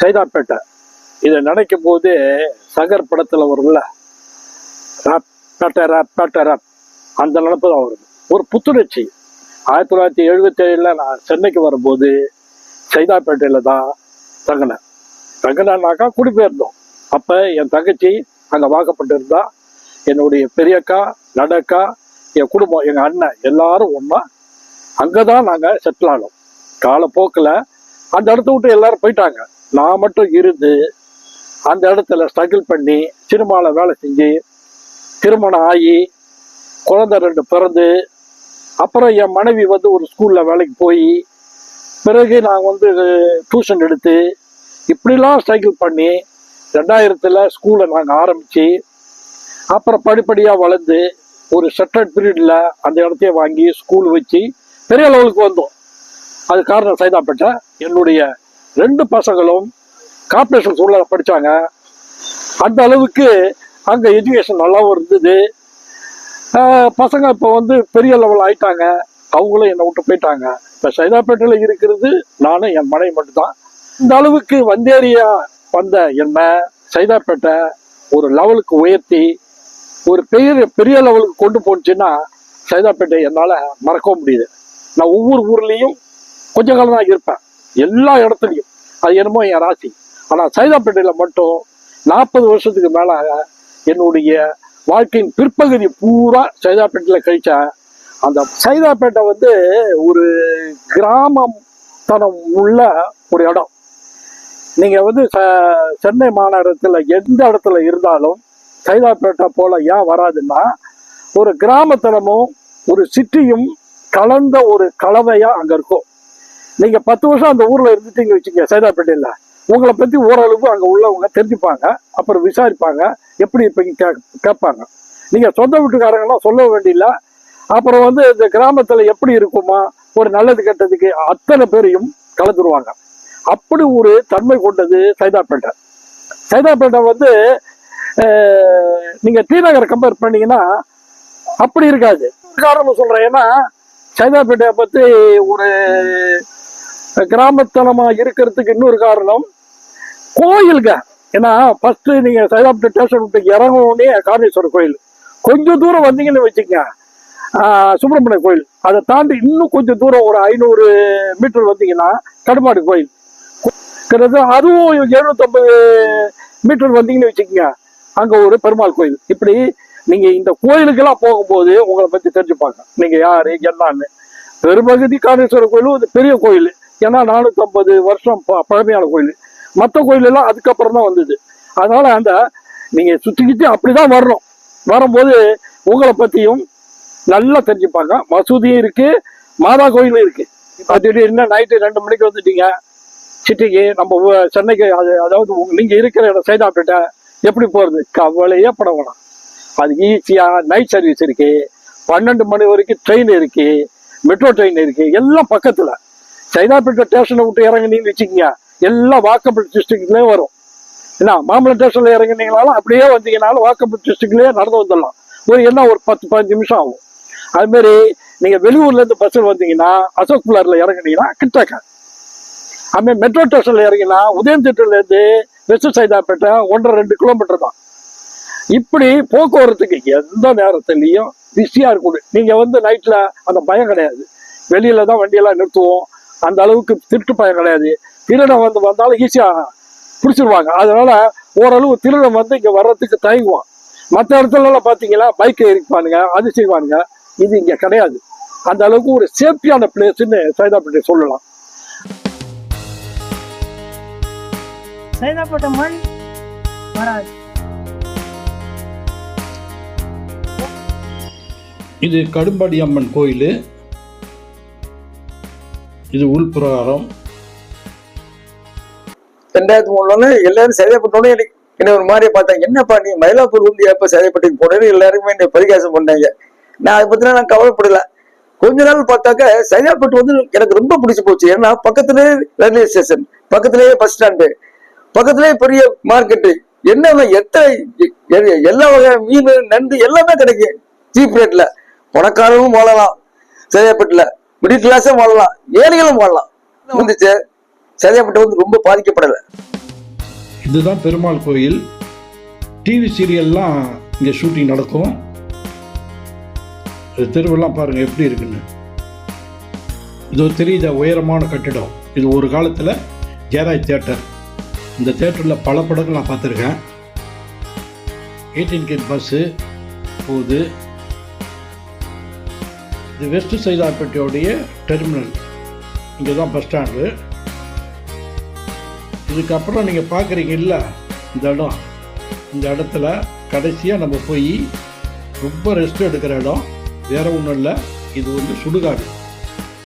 சைதாப்பேட்டை. இதை நினைக்கும் போது சகர் படத்தில் வரும்ல? Rap Pettai rap Pettai rap. அந்த நினப்பு தான் வருது. ஒரு புத்துணர்ச்சி. ஆயிரத்தி தொள்ளாயிரத்தி எழுபத்தேழில் நான் சென்னைக்கு வரும்போது சைதாப்பேட்டையில் தான் தங்கினேன். தங்கினாக்கா குடிபெயர்ந்தோம். அப்போ என் தங்கச்சி அங்கே வாக்கப்பட்டிருந்தா. என்னுடைய பெரியக்கா நடக்கா என் குடும்பம் எங்கள் அண்ணன் எல்லாரும் ஒன்றா அங்கே தான் நாங்கள் செட்டில் ஆனோம். காலப்போக்கில் அந்த இடத்த விட்டு எல்லாரும் போயிட்டாங்க. நான் மட்டும் இருந்து அந்த இடத்துல ஸ்ட்ரகிள் பண்ணி சினிமாவில் வேலை செஞ்சு திருமணம் ஆகி குழந்தை ரெண்டு பிறந்து அப்புறம் என் மனைவி வந்து ஒரு ஸ்கூலில் வேலைக்கு போய் பிறகு நான் வந்து டியூஷன் எடுத்து இப்படிலாம் ஸ்ட்ரகிள் பண்ணி ரெண்டாயிரத்தில் ஸ்கூலை நாங்கள் ஆரம்பித்து அப்புறம் படிப்படியாக வளர்ந்து ஒரு செட்டட் பீரியடில் அந்த இடத்தையே வாங்கி ஸ்கூல் வச்சு பெரிய லெவலுக்கு வந்தோம். அது காரணம் சைதாப்பேட்டை என்னுடைய ரெண்டு பசங்களும் கார்பரேஷன் ஸ்கூலில் படித்தாங்க அந்த அளவுக்கு அங்கே எஜுகேஷன் நல்லாவும் இருந்தது. பசங்க இப்போ வந்து பெரிய லெவல் ஆயிட்டாங்க. அவங்களும் என்னை விட்டு போயிட்டாங்க. இப்போ சைதாப்பேட்டையில் இருக்கிறது நானும் என் மனைவி மட்டும்தான். இந்த அளவுக்கு வந்தேரியா வந்த என்னை சைதாப்பேட்டை ஒரு லெவலுக்கு உயர்த்தி ஒரு பெரிய பெரிய லெவலுக்கு கொண்டு போனுச்சுன்னா சைதாப்பேட்டை என்னால் மறக்கவும் முடியுது. நான் ஒவ்வொரு ஊர்லேயும் கொஞ்ச காலம் தான் இருப்பேன். எல்லா இடத்துலையும். அது என்னமோ என் ராசி. ஆனால் சைதாப்பேட்டையில் மட்டும் நாற்பது வருஷத்துக்கு மேலாக என்னுடைய வாழ்க்கையின் பிற்பகுதி பூரா சைதாப்பேட்டையில் கழித்தேன் அந்த சைதாப்பேட்டை வந்து ஒரு கிராமம் தனம் உள்ள ஒரு இடம். நீங்கள் வந்து ச- சென்னை மாநகரத்தில் எந்த இடத்துல இருந்தாலும் சைதாப்பேட்டை போல் ஏன் வராதுன்னா ஒரு கிராமத்தனமும் ஒரு சிட்டியும் கலந்த ஒரு கலவையாக அங்கே இருக்கும். நீங்கள் பத்து வருஷம் அந்த ஊரில் இருந்துட்டீங்க வச்சுங்க சைதாப்பேட்டையில. உங்களை பற்றி ஓரளவுக்கு அங்கே உள்ளவங்க தெரிஞ்சுப்பாங்க அப்புறம் விசாரிப்பாங்க எப்படி இருப்பீங்க கே கேட்பாங்க. நீங்கள் சொந்த வீட்டுக்காரங்களாம் சொல்ல வேண்டியில்ல. அப்புறம் வந்து இந்த கிராமத்தில் எப்படி இருக்குமா ஒரு நல்லது கெட்டதுக்கு அத்தனை பேரையும் கலந்துருவாங்க. அப்படி ஒரு தன்மை கொண்டது சைதாப்பேட்டை. சைதாப்பேட்டை வந்து நீங்க டி நகர் கம்பேர் பண்ணீங்கன்னா அப்படி இருக்காது. காரணம் சொல்றேன் ஏன்னா சைதாப்பேட்டையை பத்தி ஒரு கிராமத்தனமா இருக்கிறதுக்கு இன்னொரு காரணம் கோயிலுங்க. ஏன்னா ஃபர்ஸ்ட் நீங்க சைதாபுரம் ஸ்டேஷன் விட்டு இறங்கணுன்னே காரணேஸ்வரர் கோயில். கொஞ்சம் தூரம் வந்தீங்கன்னு வச்சுக்கங்க. சுப்பிரமணிய கோயில். அதை தாண்டி இன்னும் கொஞ்சம் தூரம் ஒரு ஐநூறு மீட்டர் வந்தீங்கன்னா கடுமாடு கோயில். கிட்டத்தட்ட அதுவும் எழுநூத்தம்பது மீட்டர் வந்தீங்கன்னு வச்சுக்கோங்க. அங்க ஒரு பெருமாள் கோயில். இப்படி நீங்க இந்த கோயிலுக்கெல்லாம் போகும்போது உங்களை பத்தி தெரிஞ்சுப்பாங்க. நீங்க யாரு என்னன்னு. பெரும்பகுதி காரணேஸ்வரர் கோயிலும் பெரிய கோயில். ஏன்னா நானூற்றம்பது வருஷம் ப- பழமையான கோயில். மற்ற கோயில் எல்லாம் அதுக்கப்புறம் தான் வந்தது. அதனால் அந்த நீங்கள் சுற்றிக்கிட்டு அப்படி அப்படிதான் வரணும் வரும்போது உங்களை பற்றியும் நல்லா தெரிஞ்சுப்பாங்க. மசூதியும் இருக்குது மாதா கோயிலும் இருக்குது இப்போ திடீர்னு நைட்டு ரெண்டு மணிக்கு வந்துட்டீங்க. சிட்டிக்கு நம்ம சென்னைக்கு அது அதாவது உங்க- நீங்கள் இருக்கிற இடம் சைதாப்பேட்டை எப்படி போகிறது கவலையே பட வேணாம். அது ஈஸியாக நைட் சர்வீஸ் இருக்குது பன்னெண்டு மணி வரைக்கும் ட்ரெயின் இருக்குது மெட்ரோ ட்ரெயின் இருக்குது எல்லாம் பக்கத்தில். சைதாப்பேட்டை ஸ்டேஷனை விட்டு இறங்குனீங்கன்னு வச்சுக்கோங்க. எல்லாம் வாக்கபிள் டிஸ்ட்ரிக்ட்லேயே வரும். என்ன மாம்பழம் ஸ்டேஷனில் இறங்குனீங்கனாலும் அப்படியே வந்தீங்கனாலும் வாக்கபிள் டிஸ்ட்ரிக்ட்லேயே நடந்து வந்துடலாம். ஒரு என்ன ஒரு பத்து பதினஞ்சு நிமிஷம் ஆகும். அதுமாரி நீங்கள் வெளியூர்லேருந்து பஸ்ஸில் வந்தீங்கன்னா அசோக் பிள்ளாரில் இறங்குனீங்கன்னா கிட்டக்க. அதுமாரி மெட்ரோ ஸ்டேஷனில் இறங்கினா உதயம் திட்டத்துலேருந்து வெஸ்ட் சைதாப்பேட்டை ஒன்றரை ரெண்டு கிலோமீட்டர் தான். இப்படி போக்குவரத்துக்கு எந்த நேரத்துலையும் பிஸியாக இருக்கணும் நீங்கள் வந்து நைட்டில் அந்த பயம் கிடையாது. வெளியில தான் வண்டியெல்லாம் நிறுத்துவோம். அந்த அளவுக்கு திருட்டு பயம் கிடையாது. திருடன் வந்து வந்தாலும் ஈஸியா பிடிச்சிருவாங்க. அதனால ஓரளவு திருடன் வந்து இங்க வர்றதுக்கு தயங்குவான். மற்ற இடத்துல எல்லாம் பாத்தீங்கன்னா பைக்கை இருப்பானுங்க அது செய்வானுங்க. இது இங்க கிடையாது. அந்த அளவுக்கு ஒரு சேஃப்டியான பிளேஸ்ன்னு சைதாப்பேட்டை சொல்லலாம். சைதாப்பேட்டை மண் வராது. இது கடும்பாடி அம்மன் கோயில். இது உள்பிரகாரம் ரெண்டாயிரத்தி மூணுல எல்லாரும் சதைப்பட்டோடனே எனக்கு என்ன ஒரு மாதிரி பார்த்தாங்க. என்னப்பா நீ மயிலாப்பூர் வந்து எப்ப சதைப்பட்டுக்கு போனேன்னு எல்லாருமே என்னை பரிகாசம் பண்ணாங்க. நான் அதை பத்திலாம் நான் கவலைப்படல. கொஞ்ச நாள் பார்த்தாக்க சரியாப்பட்டு வந்து எனக்கு ரொம்ப பிடிச்சு போச்சு. ஏன்னா பக்கத்துலயே ரயில்வே ஸ்டேஷன் பக்கத்துலேயே பஸ் ஸ்டாண்டு பக்கத்துலேயே பெரிய மார்க்கெட்டு என்ன எத்தனை எல்லா வகை மீன் நண்டு எல்லாமே கிடைக்கும். சீப் ரேட்ல பணக்காரரும் வாழலாம். சைதாப்பட்டுல மிடில் கிளாஸும் வாழலாம் ஏழைகளும் வாழலாம் வந்துச்சு சைதாப்பட்டு வந்து ரொம்ப பாதிக்கப்படலை. இதுதான் பெருமாள் கோயில். டிவி சீரியல்லாம் இங்கே ஷூட்டிங் நடக்கும். தெருவெல்லாம் பாருங்கள் எப்படி இருக்குன்னு. இது ஒரு தெரியுத? உயரமான கட்டிடம். இது ஒரு காலத்தில் ஜெயராஜ் தேட்டர் இந்த தேட்டரில் பல படங்கள் நான் பார்த்துருக்கேன். எயிட்டீன் கேட் பஸ்ஸு போகுது. இது வெஸ்ட் சைதாப்பேட்டையோடைய டெர்மினல் இங்கே தான் பஸ் ஸ்டாண்டு இதுக்கப்புறம் நீங்கள் பார்க்குறீங்கல்ல இந்த இடம். இந்த இடத்துல கடைசியாக நம்ம போய் ரொம்ப ரெஸ்ட் எடுக்கிற இடம். வேறு ஒன்றும் இல்லை. இது வந்து சுடுகாடு.